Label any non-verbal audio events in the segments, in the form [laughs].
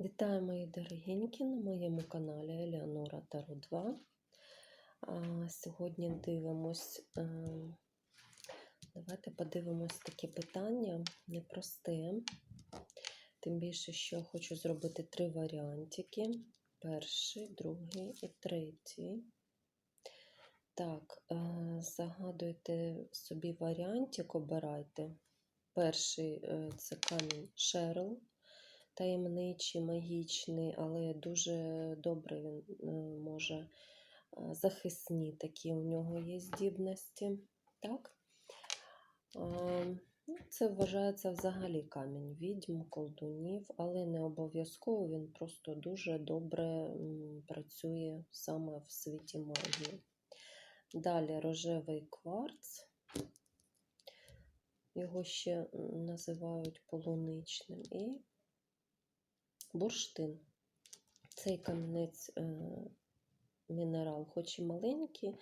Вітаю, мої дорогенькі, на моєму каналі Елеонора Таро 2. А, Сьогодні дивимось, е, давайте подивимось таке питання непросте. Тим більше, що хочу зробити три варіантики: перший, другий і третій. Так, е, загадуйте собі варіантик, обирайте. Перший е, це камінь Шерл таємничий, магічний, але дуже добре він е, може е, захисні такі у нього є здібності. Так? Ну, Це вважається взагалі камінь відьм, колдунів, але не обов'язково він просто дуже добре працює саме в світі магії. Далі рожевий кварц. Його ще називають полуничним. І бурштин. Цей камінець е, мінерал, хоч і маленький,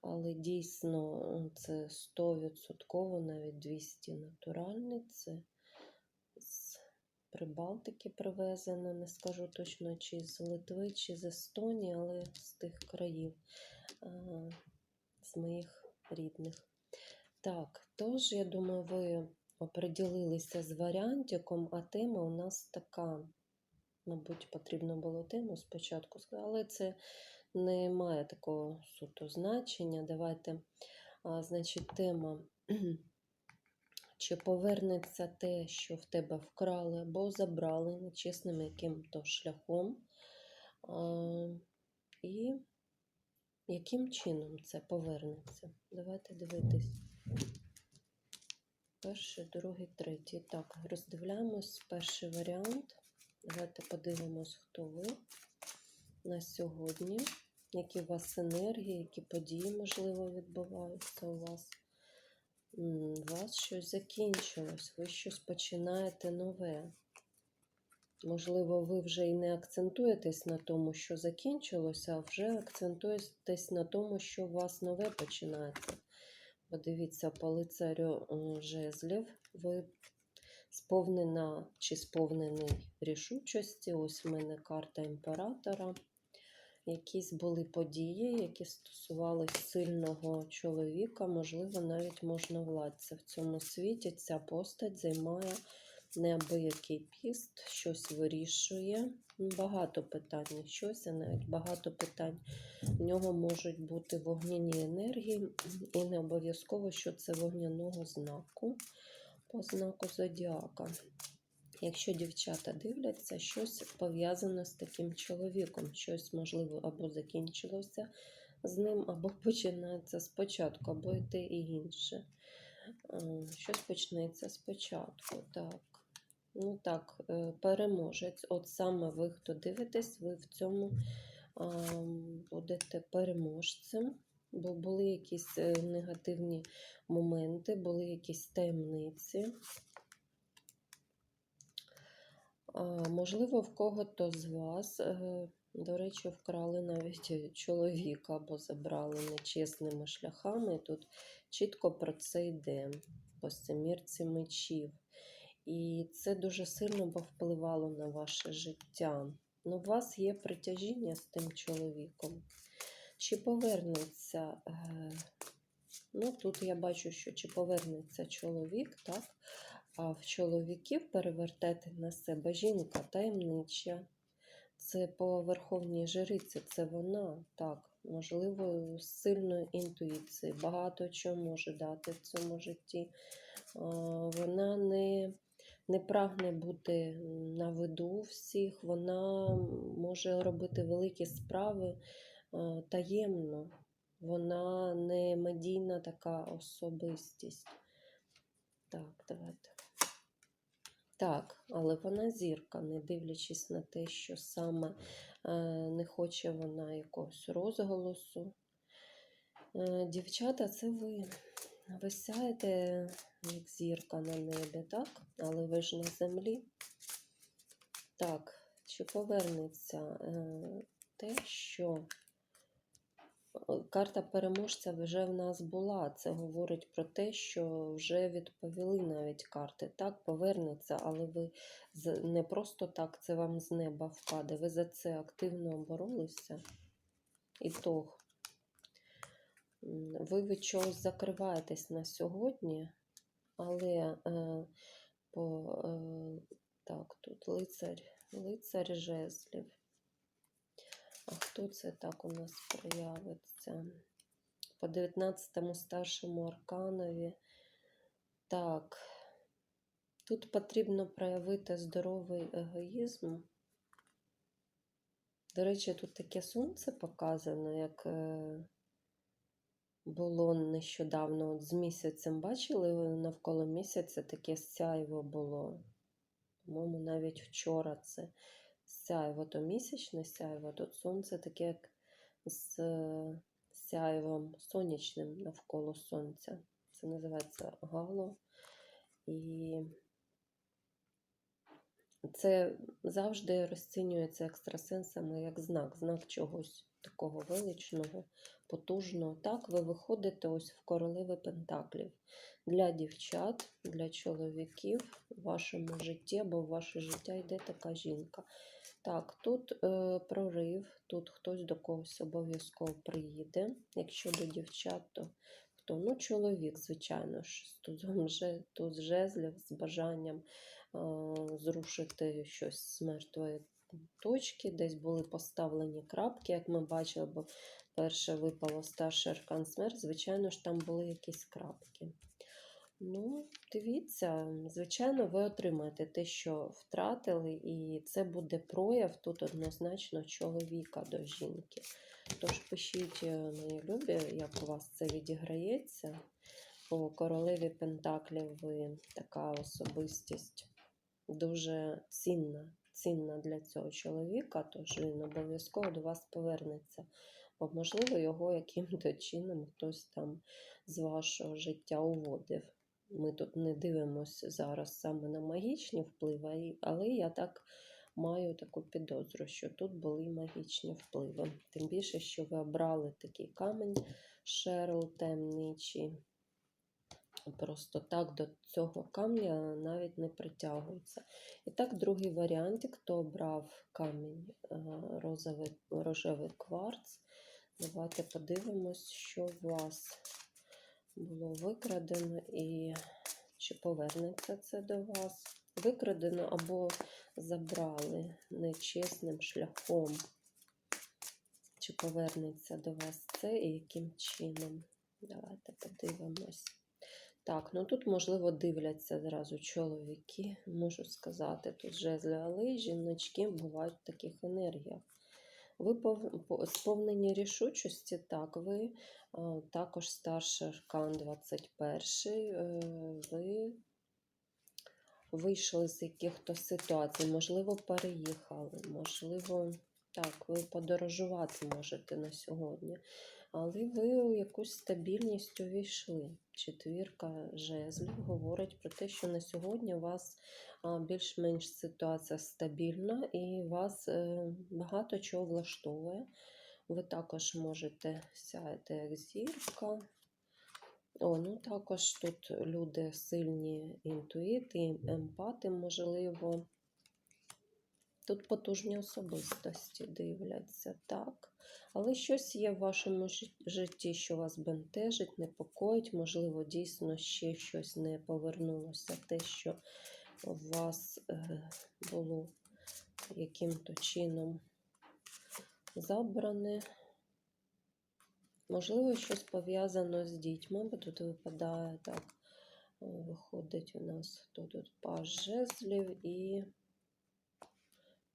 але дійсно е, це 100%, навіть 200 натуральний. Це з Прибалтики привезено, не скажу точно, чи з Литви, чи з Естонії, але з тих країв, е, з моїх рідних. Так, тож, я думаю, ви оприділилися з варіантиком, а тема у нас така. Мабуть, потрібно було тему спочатку але це не має такого суто значення. Давайте, а, значить, тема. [clears throat] Чи повернеться те, що в тебе вкрали або забрали нечесним яким-то шляхом? А, і яким чином це повернеться? Давайте дивитись. Перший, другий, третій. Так, роздивляємось перший варіант. Давайте подивимось, хто ви на сьогодні, які у вас енергії, які події, можливо, відбуваються у вас. У вас щось закінчилось, ви щось починаєте нове. Можливо, ви вже і не акцентуєтесь на тому, що закінчилося, а вже акцентуєтесь на тому, що у вас нове починається. Подивіться, по лицарю жезлів ви сповнена чи сповнений рішучості. Ось в мене карта імператора. Якісь були події, які стосувалися сильного чоловіка, можливо, навіть можновладця. В цьому світі ця постать займає неабиякий піст, щось вирішує. Багато питань, щось, а навіть багато питань. В нього можуть бути вогняні енергії, і не обов'язково, що це вогняного знаку по знаку зодіака. Якщо дівчата дивляться, щось пов'язане з таким чоловіком, щось, можливо, або закінчилося з ним, або [laughs] починається спочатку, або й те і інше. Щось почнеться спочатку. Так. Ну так, е, переможець. От саме ви, хто дивитесь, ви в цьому будете переможцем бо були якісь е, негативні моменти, були якісь таємниці. Можливо, в кого-то з вас, е, до речі, вкрали навіть чоловіка або забрали нечесними шляхами. Тут чітко про це йде по семірці мечів. І це дуже сильно повпливало на ваше життя. Ну, у вас є притяжіння з тим чоловіком. Чи повернеться, е, ну тут я бачу, що чи повернеться чоловік, так? А в чоловіків перевертати на себе жінка таємнича. Це по верховній жриці, це вона, так, можливо, з сильною інтуїцією, багато чого може дати в цьому житті. Вона не не прагне бути на виду всіх, вона може робити великі справи. Е, таємно, вона не медійна така особистість. Так, давайте. Так, але вона зірка, не дивлячись на те, що саме е, не хоче вона якогось розголосу. Е, дівчата, це ви. Ви сяєте, як зірка на небі, так? Але ви ж на землі. Так, чи повернеться те, що Карта переможця вже в нас була. Це говорить про те, що вже відповіли навіть карти. Так, повернеться, але ви не просто так це вам з неба впаде. Ви за це активно боролися. Ітог. М, Ви від чогось закриваєтесь на сьогодні, але е, по, е, так, тут лицар, лицар жезлів. А хто це так у нас проявиться? По 19-му старшому арканові. Так, тут потрібно проявити здоровий егоїзм. До речі, тут таке сонце показано, як е, було нещодавно от з місяцем. Бачили, ви навколо місяця таке сяйво було. По-моєму, навіть вчора це сяйво, то місячне сяйво, тут сонце таке, як з е, сяйвом сонячним навколо сонця. Це називається гало. І це завжди розцінюється екстрасенсами як знак, знак чогось такого величного, потужного. Так, ви виходите ось в королеви Пентаклів. Для дівчат, для чоловіків в вашому житті або в ваше життя йде така жінка. Так, тут е, прорив, тут хтось до когось обов'язково приїде. Якщо до дівчат, то хто? Ну, чоловік, звичайно ж, з [laughs] тузом жезлів, з бажанням е, зрушити щось з мертвої точки, десь були поставлені крапки, як ми бачили, бо перше випало старший аркан смерть, звичайно ж, там були якісь крапки. Ну, дивіться, звичайно, ви отримаєте те, що втратили, і це буде прояв тут однозначно чоловіка до жінки. Тож пишіть, е, мої любі, як у вас це відіграється. По королеві Пентаклів ви така особистість дуже цінна, цінна для цього чоловіка, тож він обов'язково до вас повернеться. Бо, можливо, його яким-то чином хтось там з вашого життя уводив. Ми тут не дивимося зараз саме на магічні впливи, але я так маю таку підозру, що тут були магічні впливи. Тим більше, що ви обрали такий камінь Шерл темничий. Просто так до цього камня навіть не притягується. І так, другий варіант, хто обрав камінь е, розовий, рожевий кварц. Давайте подивимось, що у вас було викрадено і чи повернеться це до вас. Викрадено або забрали нечесним шляхом. Чи повернеться до вас це і яким чином? Давайте подивимось. Так, ну тут, можливо, дивляться зразу чоловіки, можу сказати, тут жезли, але жіночки бувають в таких енергіях. Ви пов- сповнені рішучості, так, ви також старший аркан 21, е, ви вийшли з якихось ситуацій, можливо, переїхали, можливо, так, ви подорожувати можете на сьогодні, але ви у якусь стабільність увійшли. Четвірка жезлів говорить про те, що на сьогодні у вас більш-менш ситуація стабільна і вас е, багато чого влаштовує. Ви також можете сяяти як зірка. О, ну також тут люди сильні інтуїти, емпати, можливо. Тут потужні особистості дивляться, так. Але щось є в вашому житті, що вас бентежить, непокоїть, можливо, дійсно ще щось не повернулося, те, що у вас е, було яким-то чином забране. Можливо, щось пов'язано з дітьми, бо тут випадає так. Виходить у нас хто тут паж жезлів і.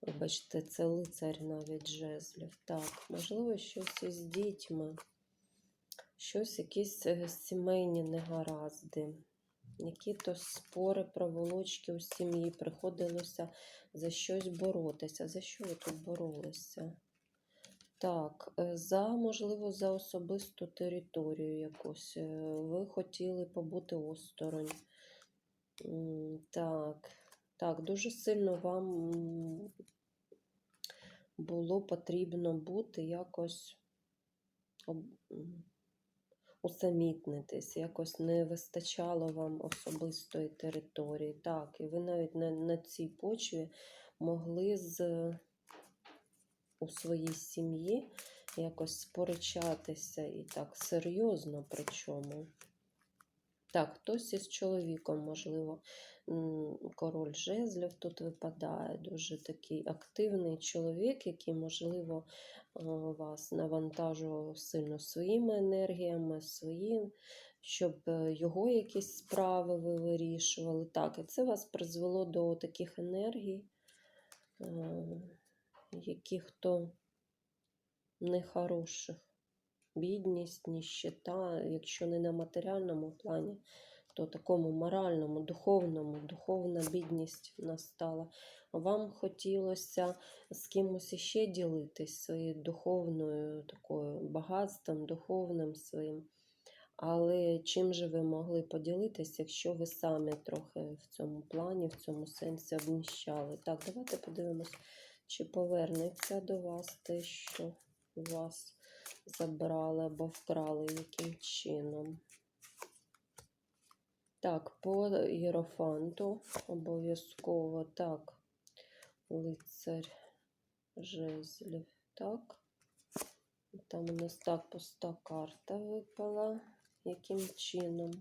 Вибачте, це лицар навіть жезлів. Так, можливо, щось із дітьми, щось, якісь е, сімейні негаразди, які-то спори, проволочки у сім'ї, приходилося за щось боротися. За що ви тут боролися? Так, е, за, можливо, за особисту територію якусь. е, Ви хотіли побути осторонь. Так, так, дуже сильно вам було потрібно бути якось усамітнитись, якось не вистачало вам особистої території. Так, і ви навіть на, на цій почві могли з, у своїй сім'ї якось сперечатися і так серйозно причому. Так, хтось із чоловіком, можливо, король жезлів тут випадає, дуже такий активний чоловік, який, можливо, вас навантажував сильно своїми енергіями, своїм, щоб е, його якісь справи ви вирішували. Так, і це вас призвело до таких енергій, е, яких то нехороших. Бідність, ніщета, якщо не на матеріальному плані, то такому моральному, духовному, духовна бідність настала. Вам хотілося з кимось іще ділитись своєю духовною такою багатством, духовним своїм. Але чим же ви могли поділитись, якщо ви самі трохи в цьому плані, в цьому сенсі обніщали? Так, давайте подивимось, чи повернеться до вас те, що у вас забрали або вкрали, яким чином. Так, по Єрофанту обов'язково так. Лицар жезлів. Так. Там у нас так пуста карта випала. Яким чином?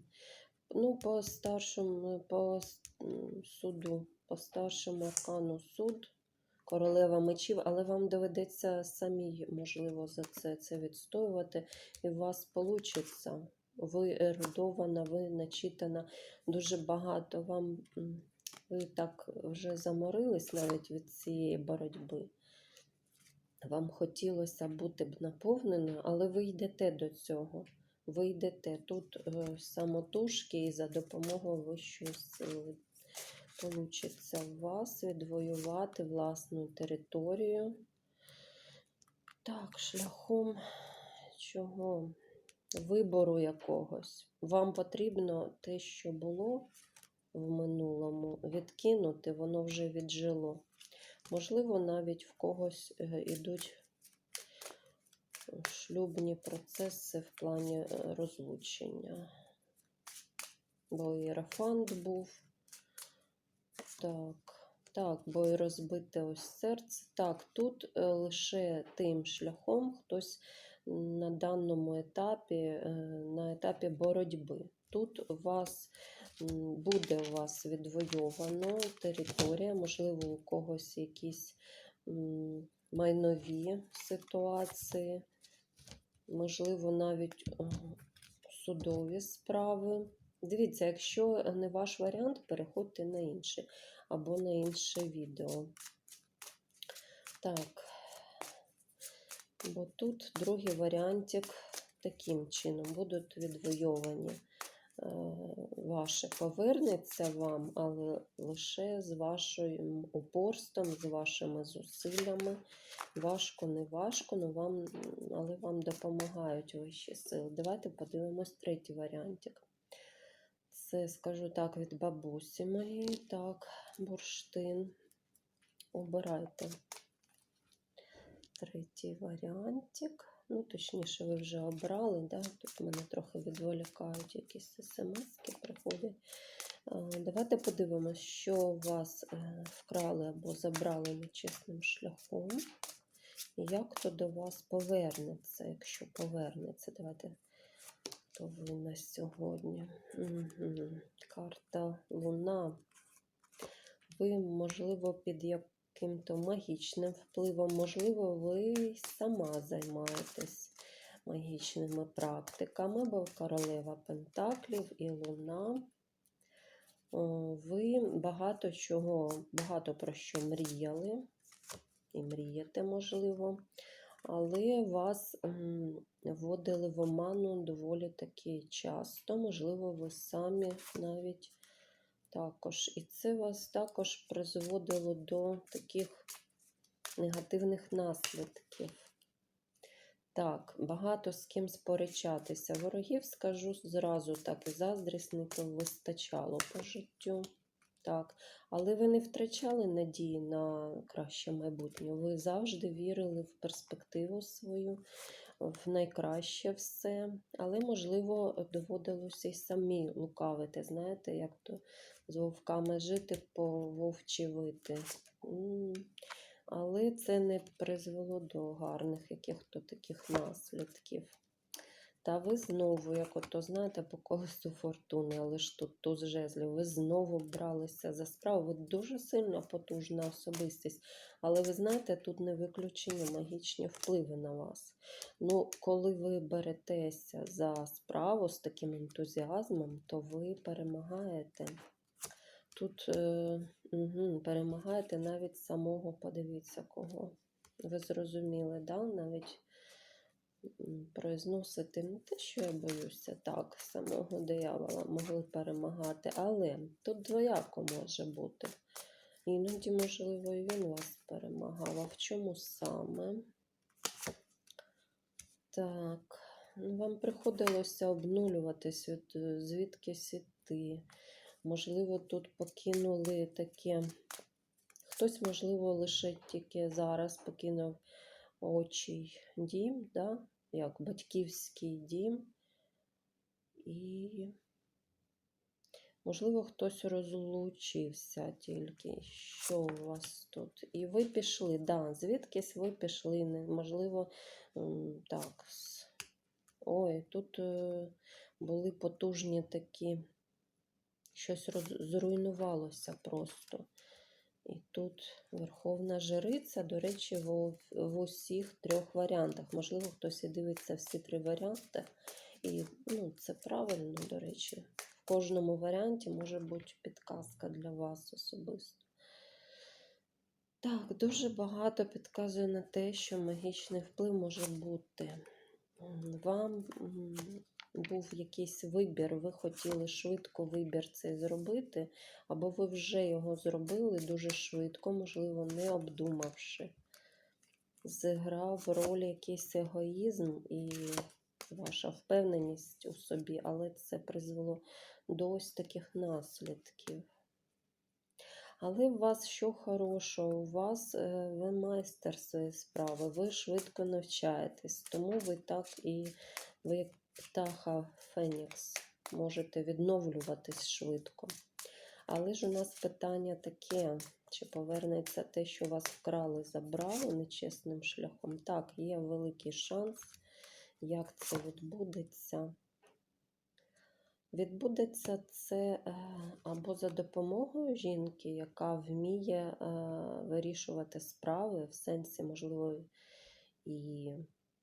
Ну, по старшому, по суду, по старшому аркану суд, королева мечів, але вам доведеться самі, можливо, за це це відстоювати, і у вас вийде. Ви ерудована, ви начитана дуже багато. Вам ви так вже заморились навіть від цієї боротьби. Вам хотілося бути б наповненою, але ви йдете до цього. Ви йдете тут е, самотужки і за допомогою вищої сили. Получиться у вас відвоювати власну територію. Так, шляхом чого? Вибору якогось. Вам потрібно те, що було в минулому, відкинути, воно вже віджило. Можливо, навіть в когось е, ідуть шлюбні процеси в плані е, розлучення. Бо іерофант був. Так, так, бо і розбите ось серце. Так, тут е, лише тим шляхом хтось на даному етапі, е, на етапі боротьби. Тут у вас буде у вас відвойовано територія, можливо, у когось якісь майнові ситуації, можливо, навіть судові справи. Дивіться, якщо не ваш варіант, переходьте на інший або на інше відео. Так, бо тут другий варіантик таким чином будуть відвойовані. Е, Ваше повернеться вам, але лише з вашим упорством, з вашими зусиллями. Важко, не важко, но вам, але вам допомагають вищі сили. Давайте подивимось третій варіантик. Це, скажу так, від бабусі моєї. Так, бурштин. Обирайте третій варіантик. Ну, точніше, ви вже обрали, да? тут мене трохи відволікають якісь смс-ки приходять. Давайте подивимося, що у вас е, вкрали або забрали нечесним шляхом. І як то до вас повернеться, якщо повернеться. Давайте повинна сьогодні. Угу. Карта Луна. Ви, можливо, під яким-то магічним впливом, можливо, ви сама займаєтесь магічними практиками, бо королева Пентаклів і Луна. Ви багато чого, багато про що мріяли, і мрієте, можливо, але вас вводили в оману доволі таки часто. Можливо, ви самі навіть також. І це вас також призводило до таких негативних наслідків. Так, багато з ким сперечатися. Ворогів, скажу зразу так, і заздрісників вистачало по життю. Так, але ви не втрачали надії на краще майбутнє. Ви завжди вірили в перспективу свою. в найкраще все, але, можливо, доводилося й самі лукавити. Знаєте, як то з вовками жити, по вовчі вити. Але це не призвело до гарних яких-то таких наслідків. Та ви знову, як ото знаєте, по колесу фортуни, але ж тут туз жезлів, ви знову бралися за справу. Ви дуже сильно потужна особистість. Але ви знаєте, тут не виключені магічні впливи на вас. Ну, коли ви беретеся за справу з таким ентузіазмом, то ви перемагаєте. Тут е, угу, перемагаєте навіть самого, подивіться кого. Ви зрозуміли, да? навіть произносити не те, що я боюся, так, самого диявола могли перемагати, але тут двояко може бути. Іноді, можливо, і він вас перемагав. А в чому саме? Так, ну, вам приходилося обнулюватись, от, е, звідкись іти. Можливо, тут покинули таке. Хтось, можливо, лише тільки зараз покинув очій дім, да? Як батьківський дім. І, можливо, хтось розлучився тільки. Що у вас тут? І ви пішли, да, звідкись ви пішли, можливо, так. Ой, тут е, були потужні такі, щось зруйнувалося просто. І тут Верховна Жриця, до речі, в, в усіх трьох варіантах. Можливо, хтось і дивиться всі три варіанти. І ну, це правильно, до речі. В кожному варіанті може бути підказка для вас особисто. Так, дуже багато підказує на те, що магічний вплив може бути. Вам був якийсь вибір, ви хотіли швидко вибір цей зробити, або ви вже його зробили дуже швидко, можливо, не обдумавши. Зіграв роль якийсь егоїзм і ваша впевненість у собі, але це призвело до ось таких наслідків. Але у вас що хорошого? У вас е, ви майстер своєї справи, ви швидко навчаєтесь, тому ви так і ви птаха Фенікс можете відновлюватись швидко. Але ж у нас питання таке: чи повернеться те, що вас вкрали, забрали нечесним шляхом? Так, є великий шанс, як це відбудеться. Відбудеться це е, або за допомогою жінки, яка вміє е, вирішувати справи, в сенсі, можливо, і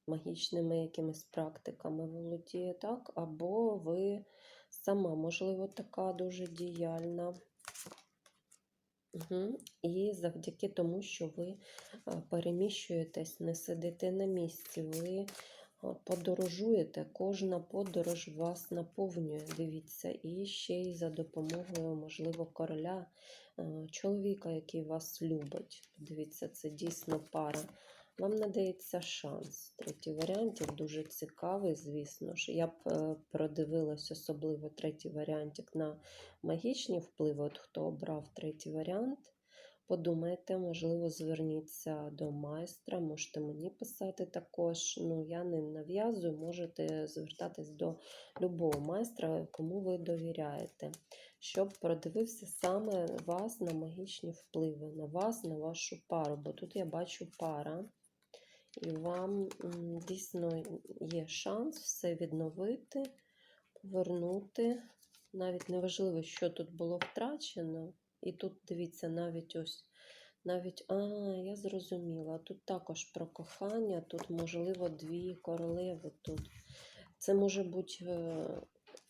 магічними якимись практиками володіє, так? Або ви сама, можливо, така дуже діяльна. Угу. І завдяки тому, що ви е, переміщуєтесь, не сидите на місці, ви е, подорожуєте, кожна подорож вас наповнює, дивіться, і ще й за допомогою, можливо, короля, е, чоловіка, який вас любить. Дивіться, це дійсно пара. Вам надається шанс. Третій варіантик дуже цікавий, звісно ж. Я б е, продивилась особливо третій варіантик на магічні впливи. От хто обрав третій варіант, подумайте, можливо, зверніться до майстра, можете мені писати також. Ну, я не нав'язую, можете звертатись до любого майстра, кому ви довіряєте, щоб продивився саме вас на магічні впливи, на вас, на вашу пару. Бо тут я бачу пара. І вам дійсно є шанс все відновити, повернути. Навіть неважливо, що тут було втрачено. І тут, дивіться, навіть ось, навіть, а, я зрозуміла. Тут також про кохання, тут, можливо, дві королеви тут. Це може бути е,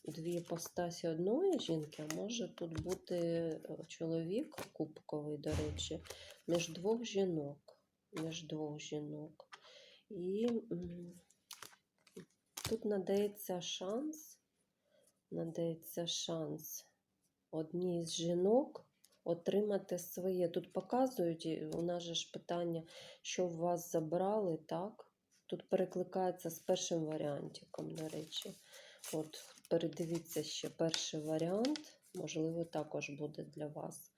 дві постасі одної жінки, а може тут бути е, чоловік кубковий, до речі, між двох жінок. Між двох жінок. І тут надається шанс, надається шанс одній з жінок отримати своє. Тут показують, у нас же ж питання, що в вас забрали, так? Тут перекликається з першим варіантиком, до речі. От, передивіться ще перший варіант, можливо, також буде для вас.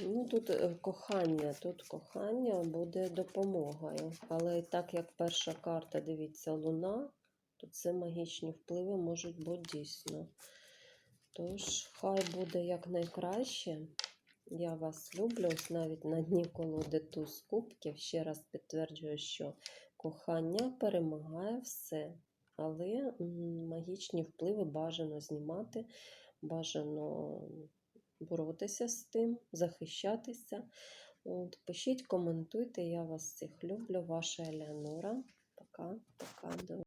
Ну, тут е, кохання, тут кохання буде допомогою. Але так як перша карта, дивіться, луна, то це магічні впливи можуть бути дійсно. Тож, хай буде якнайкраще. Я вас люблю. Ось навіть на дні колоди туз кубків. Ще раз підтверджую, що кохання перемагає все. Але магічні впливи бажано знімати, бажано боротися з тим, захищатися. От, пишіть, коментуйте, я вас всіх люблю. Ваша Елеонора. Пока, пока, до